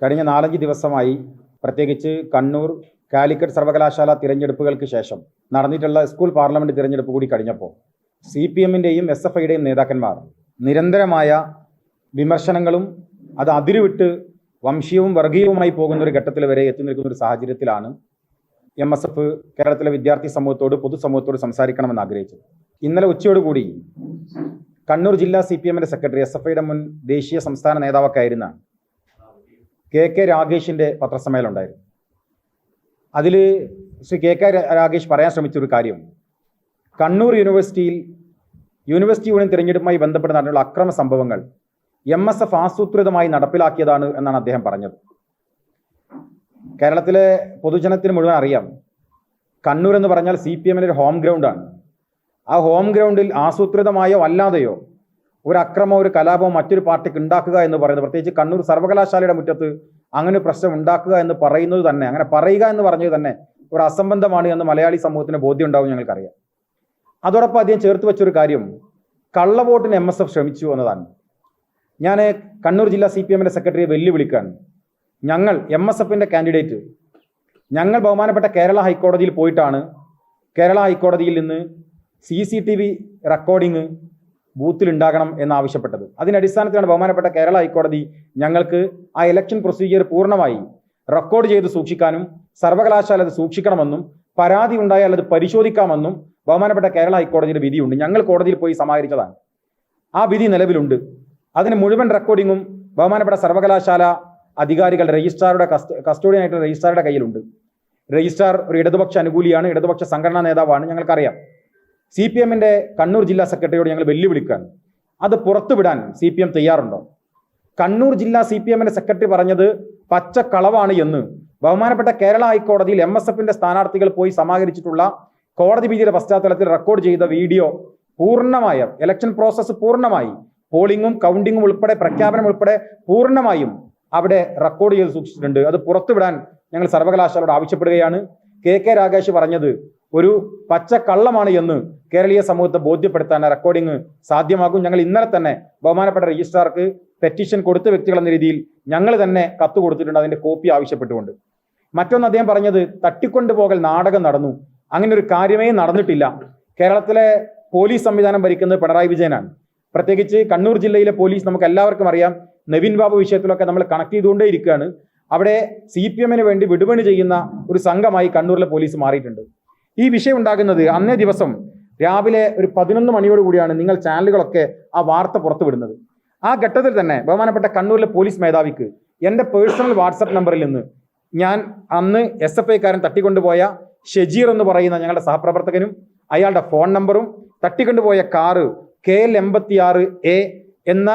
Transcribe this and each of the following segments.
കഴിഞ്ഞ നാലഞ്ച് ദിവസമായി പ്രത്യേകിച്ച് കണ്ണൂർ കാലിക്കറ്റ് സർവകലാശാല തിരഞ്ഞെടുപ്പുകൾക്ക് ശേഷം നടന്നിട്ടുള്ള സ്കൂൾ പാർലമെന്റ് തിരഞ്ഞെടുപ്പ് കൂടി കഴിഞ്ഞപ്പോൾ സി പി എമ്മിന്റെയും എസ് എഫ് ഐയുടെയും നേതാക്കന്മാർ നിരന്തരമായ വിമർശനങ്ങളും അത് അതിരുവിട്ട് വംശീയവും വർഗീയവുമായി പോകുന്ന ഒരു ഘട്ടത്തിൽ വരെ എത്തി നിൽക്കുന്ന ഒരു സാഹചര്യത്തിലാണ് എം എസ് എഫ് കേരളത്തിലെ വിദ്യാർത്ഥി സമൂഹത്തോട് പൊതുസമൂഹത്തോട് സംസാരിക്കണമെന്ന് ആഗ്രഹിച്ചത്. ഇന്നലെ ഉച്ചയോടുകൂടി കണ്ണൂർ ജില്ലാ സി പി എമ്മിന്റെ സെക്രട്ടറി എസ് എഫ് ഐയുടെ മുൻ ദേശീയ സംസ്ഥാന നേതാവൊക്കെ ആയിരുന്ന കെ കെ രാഗേഷിന്റെ പത്രസമ്മേളനം ഉണ്ടായിരുന്നു. അതിൽ ശ്രീ കെ കെ രാഗേഷ് പറയാൻ ശ്രമിച്ച ഒരു കാര്യം. കണ്ണൂർ യൂണിവേഴ്സിറ്റിയിൽ യൂണിവേഴ്സിറ്റി യൂണിയൻ തിരഞ്ഞെടുപ്പുമായി ബന്ധപ്പെട്ട് നടന്നുള്ള അക്രമ സംഭവങ്ങൾ എം എസ് എഫ് ആസൂത്രിതമായി നടപ്പിലാക്കിയതാണ് എന്നാണ് അദ്ദേഹം പറഞ്ഞത്. കേരളത്തിലെ പൊതുജനത്തിന് മുഴുവൻ അറിയാം കണ്ണൂർ എന്ന് പറഞ്ഞാൽ സി പി എമ്മിന്റെ ഒരു ഹോം ഗ്രൗണ്ടാണ് ആ ഹോം ഗ്രൗണ്ടിൽ ആസൂത്രിതമായോ അല്ലാതെയോ ഒരു അക്രമം ഒരു കലാപം മറ്റൊരു പാർട്ടിക്ക് ഉണ്ടാക്കുക എന്ന് പറയുന്നത്. പ്രത്യേകിച്ച് കണ്ണൂർ സർവകലാശാലയുടെ മുറ്റത്ത് അങ്ങനെ പ്രശ്നം ഉണ്ടാക്കുക എന്ന് പറയുന്നത് തന്നെ അങ്ങനെ പറയുക എന്ന് പറഞ്ഞത് തന്നെ ഒരു അസംബന്ധമാണ് എന്ന് മലയാളി സമൂഹത്തിന് ബോധ്യം ഉണ്ടാവും ഞങ്ങൾക്കറിയാം. അതോടൊപ്പം അദ്ദേഹം ചേർത്ത് വെച്ചൊരു കാര്യം കള്ളവോട്ടിന് എം എസ് എഫ് ശ്രമിച്ചു എന്നതാണ്. ഞാൻ കണ്ണൂർ ജില്ലാ സി പി എമ്മിന്റെ സെക്രട്ടറിയെ വെല്ലുവിളിക്കുകയാണ്. ഞങ്ങൾ എം എസ് എഫിന്റെ കാൻഡിഡേറ്റ് ഞങ്ങൾ ബഹുമാനപ്പെട്ട കേരള ഹൈക്കോടതിയിൽ പോയിട്ടാണ്. കേരള ഹൈക്കോടതിയിൽ നിന്ന് C C T V recording ബൂത്തിൽ ഉണ്ടാകണം എന്നാവശ്യപ്പെട്ടത്. അതിന്റെ അടിസ്ഥാനത്തിലാണ് ബഹുമാനപ്പെട്ട കേരള ഹൈക്കോടതി ഞങ്ങൾക്ക് ആ ഇലക്ഷൻ പ്രൊസീജിയർ പൂർണമായി റെക്കോർഡ് ചെയ്ത് സൂക്ഷിക്കാനും സർവകലാശാല അത് സൂക്ഷിക്കണമെന്നും പരാതി ഉണ്ടായാൽ അത് പരിശോധിക്കാമെന്നും ബഹുമാനപ്പെട്ട കേരള ഹൈക്കോടതിയുടെ വിധിയുണ്ട്. ഞങ്ങൾ കോടതിയിൽ പോയി സമാഹരിച്ചതാണ്. ആ വിധി നിലവിലുണ്ട്. അതിന് മുഴുവൻ റെക്കോർഡിങ്ങും ബഹുമാനപ്പെട്ട സർവകലാശാല അധികാരികൾ രജിസ്ട്രാറുടെ കസ്റ്റോഡിയനായിട്ടുള്ള രജിസ്ട്രാറുടെ കയ്യിലുണ്ട്. രജിസ്ട്രാർ ഒരു ഇടതുപക്ഷ അനുകൂലിയാണ് ഇടതുപക്ഷ സംഘടനാ നേതാവാണ് ഞങ്ങൾക്കറിയാം. സി പി എമ്മിന്റെ കണ്ണൂർ ജില്ലാ സെക്രട്ടറിയോട് ഞങ്ങൾ വെല്ലുവിളിക്കുകയാണ്. അത് പുറത്തുവിടാൻ സി പി എം തയ്യാറുണ്ടോ? കണ്ണൂർ ജില്ലാ സി പി എമ്മിന്റെ സെക്രട്ടറി പറഞ്ഞത് പച്ചക്കളവാണ് എന്ന്. ബഹുമാനപ്പെട്ട കേരള ഹൈക്കോടതിയിൽ എം എസ് എഫിന്റെ സ്ഥാനാർത്ഥികൾ പോയി സമാഹരിച്ചിട്ടുള്ള കോടതി വിധിയുടെ പശ്ചാത്തലത്തിൽ റെക്കോർഡ് ചെയ്ത വീഡിയോ പൂർണമായ ഇലക്ഷൻ പ്രോസസ്സ് പൂർണമായി പോളിംഗും കൗണ്ടിങ്ങും ഉൾപ്പെടെ പ്രഖ്യാപനം ഉൾപ്പെടെ പൂർണമായും അവിടെ റെക്കോർഡ് ചെയ്ത് സൂക്ഷിച്ചിട്ടുണ്ട്. അത് പുറത്തുവിടാൻ ഞങ്ങൾ സർവകലാശാലയോട് ആവശ്യപ്പെടുകയാണ്. കെ കെ രാകേഷ് പറഞ്ഞത് ഒരു പച്ച കള്ളമാണ് എന്ന് കേരളീയ സമൂഹത്തെ ബോധ്യപ്പെടുത്താൻ റെക്കോർഡിംഗ് സാധ്യമാകും. ഞങ്ങൾ ഇന്നലെ തന്നെ ബഹുമാനപ്പെട്ട രജിസ്ട്രാർക്ക് പെറ്റീഷൻ കൊടുത്ത വ്യക്തികൾ എന്ന രീതിയിൽ ഞങ്ങൾ തന്നെ കത്ത് കൊടുത്തിട്ടുണ്ട്. അതിന്റെ കോപ്പി ആവശ്യപ്പെട്ടുകൊണ്ട്. മറ്റൊന്ന് അദ്ദേഹം പറഞ്ഞത് തട്ടിക്കൊണ്ടുപോകൽ നാടകം നടന്നു. അങ്ങനെ ഒരു കാര്യമേ നടന്നിട്ടില്ല. കേരളത്തിലെ പോലീസ് സംവിധാനം ഭരിക്കുന്നത് പിണറായി വിജയനാണ്. പ്രത്യേകിച്ച് കണ്ണൂർ ജില്ലയിലെ പോലീസ് നമുക്ക് എല്ലാവർക്കും അറിയാം. നവീൻ ബാബു വിഷയത്തിലൊക്കെ നമ്മൾ കണക്ട് ചെയ്തുകൊണ്ടേ ഇരിക്കുകയാണ്. അവിടെ സി പി എമ്മിന് വേണ്ടി വിടുപണി ചെയ്യുന്ന ഒരു സംഘമായി കണ്ണൂരിലെ പോലീസ് മാറിയിട്ടുണ്ട്. ഈ വിഷയം ഉണ്ടാകുന്നത് അന്നേ ദിവസം രാവിലെ ഒരു പതിനൊന്ന് മണിയോട് കൂടിയാണ് നിങ്ങൾ ചാനലുകളൊക്കെ ആ വാർത്ത പുറത്തുവിടുന്നത്. ആ ഘട്ടത്തിൽ തന്നെ ബഹുമാനപ്പെട്ട കണ്ണൂരിലെ പോലീസ് മേധാവിക്ക് എന്റെ പേഴ്സണൽ വാട്സപ്പ് നമ്പറിൽ നിന്ന് ഞാൻ അന്ന് എസ് എഫ് ഐക്കാരൻ തട്ടിക്കൊണ്ടുപോയ ഷെജീർ എന്ന് പറയുന്ന ഞങ്ങളുടെ സഹപ്രവർത്തകനും അയാളുടെ ഫോൺ നമ്പറും തട്ടിക്കൊണ്ടുപോയ കാറ് കെ എൽ എൺപത്തി ആറ് എ എന്ന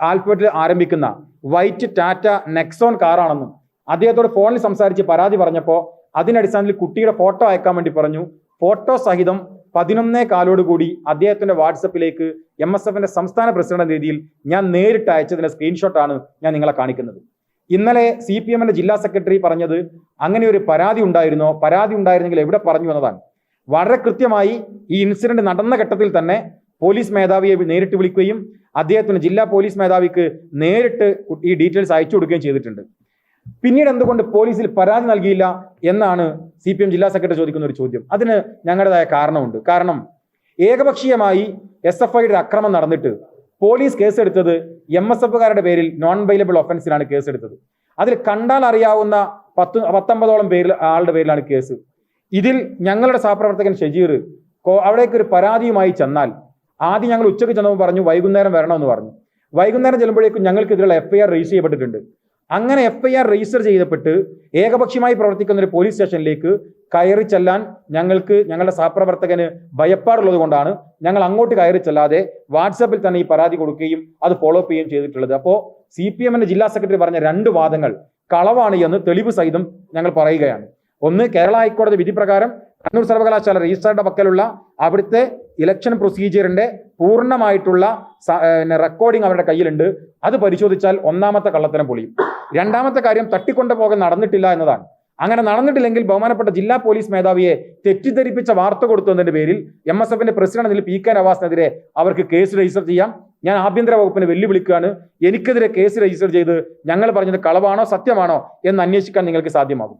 ആൽഫബറ്റിൽ ആരംഭിക്കുന്ന വൈറ്റ് ടാറ്റ നെക്സോൺ കാറാണെന്നും അദ്ദേഹത്തോട് ഫോണിൽ സംസാരിച്ച് പരാതി പറഞ്ഞപ്പോൾ അതിനടിസ്ഥാനത്തിൽ കുട്ടിയുടെ ഫോട്ടോ അയക്കാൻ വേണ്ടി പറഞ്ഞു. ഫോട്ടോ സഹിതം പതിനൊന്നേ കാലോടുകൂടി അദ്ദേഹത്തിന്റെ വാട്സപ്പിലേക്ക് എം എസ് എഫിന്റെ സംസ്ഥാന പ്രസിഡന്റ് രീതിയിൽ ഞാൻ നേരിട്ട് അയച്ചതിന്റെ സ്ക്രീൻഷോട്ടാണ് ഞാൻ നിങ്ങളെ കാണിക്കുന്നത്. ഇന്നലെ സി പി എമ്മിന്റെ ജില്ലാ സെക്രട്ടറി പറഞ്ഞത് അങ്ങനെ ഒരു പരാതി ഉണ്ടായിരുന്നോ? പരാതി ഉണ്ടായിരുന്നെങ്കിൽ എവിടെ പറഞ്ഞു എന്നതാണ്. വളരെ കൃത്യമായി ഈ ഇൻസിഡന്റ് നടന്ന ഘട്ടത്തിൽ തന്നെ പോലീസ് മേധാവിയെ നേരിട്ട് വിളിക്കുകയും അദ്ദേഹത്തിന് ജില്ലാ പോലീസ് മേധാവിക്ക് നേരിട്ട് ഈ ഡീറ്റെയിൽസ് അയച്ചു കൊടുക്കുകയും ചെയ്തിട്ടുണ്ട്. പിന്നീട് എന്തുകൊണ്ട് പോലീസിൽ പരാതി നൽകിയില്ല എന്നാണ് സി പി എം ജില്ലാ സെക്രട്ടറി ചോദിക്കുന്ന ഒരു ചോദ്യം. അതിന് ഞങ്ങളുടേതായ കാരണമുണ്ട്. കാരണം ഏകപക്ഷീയമായി എസ് എഫ് ഐയുടെ അക്രമം നടന്നിട്ട് പോലീസ് കേസെടുത്തത് എം എസ് എഫുകാരുടെ പേരിൽ നോൺ വൈലബിൾ ഒഫൻസിലാണ് കേസെടുത്തത്. അതിൽ കണ്ടാൽ അറിയാവുന്ന പത്ത് പത്തൊമ്പതോളം പേരിൽ ആളുടെ പേരിലാണ് കേസ്. ഇതിൽ ഞങ്ങളുടെ സഹപ്രവർത്തകൻ ഷജീർ അവിടേക്ക് ഒരു പരാതിയുമായി ചെന്നാൽ ആദ്യം ഞങ്ങൾ ഉച്ചയ്ക്ക് ചെന്നപ്പോൾ പറഞ്ഞു വൈകുന്നേരം വരണമെന്ന് പറഞ്ഞു. വൈകുന്നേരം ചെല്ലുമ്പോഴേക്കും ഞങ്ങൾക്കെതിരെയുള്ള എഫ് ഐ ആർ രജിസ്റ്റർ ചെയ്യപ്പെട്ടിട്ടുണ്ട്. അങ്ങനെ എഫ്ഐആർ രജിസ്റ്റർ ചെയ്തപ്പെട്ട് ഏകപക്ഷീയമായി പ്രവർത്തിക്കുന്ന ഒരു പോലീസ് സ്റ്റേഷനിലേക്ക് കയറി ചെല്ലാൻ ഞങ്ങൾക്ക് ഞങ്ങളുടെ സഹപ്രവർത്തകന് ഭയപ്പാടുള്ളത് കൊണ്ടാണ് ഞങ്ങൾ അങ്ങോട്ട് കയറി ചെല്ലാതെ വാട്സാപ്പിൽ തന്നെ ഈ പരാതി കൊടുക്കുകയും അത് ഫോളോ അപ്പ് ചെയ്യുകയും ചെയ്തിട്ടുള്ളത്. അപ്പോൾ സി പി എമ്മിന്റെ ജില്ലാ സെക്രട്ടറി പറഞ്ഞ രണ്ട് വാദങ്ങൾ കളവാണ് എന്ന് തെളിവ് സഹിതം ഞങ്ങൾ പറയുകയാണ്. ഒന്ന് കേരള ഹൈക്കോടതി വിധി പ്രകാരം കണ്ണൂർ സർവകലാശാല രജിസ്ട്രാറുടെ പക്കലുള്ള അവിടുത്തെ ഇലക്ഷൻ പ്രൊസീജിയറിന്റെ പൂർണമായിട്ടുള്ള റെക്കോർഡിംഗ് അവരുടെ കയ്യിലുണ്ട്. അത് പരിശോധിച്ചാൽ ഒന്നാമത്തെ കള്ളത്തരം പൊളിയും. രണ്ടാമത്തെ കാര്യം തട്ടിക്കൊണ്ടുപോകൽ നടന്നിട്ടില്ല എന്നതാണ്. അങ്ങനെ നടന്നിട്ടില്ലെങ്കിൽ ബഹുമാനപ്പെട്ട ജില്ലാ പോലീസ് മേധാവിയെ തെറ്റിദ്ധരിപ്പിച്ച വാർത്ത കൊടുത്തതിന്റെ പേരിൽ എം എസ് എഫിന്റെ പ്രസിഡന്റ് പി കെ നവാസിനെതിരെ അവർക്ക് കേസ് രജിസ്റ്റർ ചെയ്യാം. ഞാൻ ആഭ്യന്തര വകുപ്പിനെ വെല്ലുവിളിക്കുകയാണ്. എനിക്കെതിരെ കേസ് രജിസ്റ്റർ ചെയ്ത് ഞങ്ങൾ പറഞ്ഞത് കളവാണോ സത്യമാണോ എന്ന് അന്വേഷിക്കാൻ നിങ്ങൾക്ക് സാധ്യമാകും.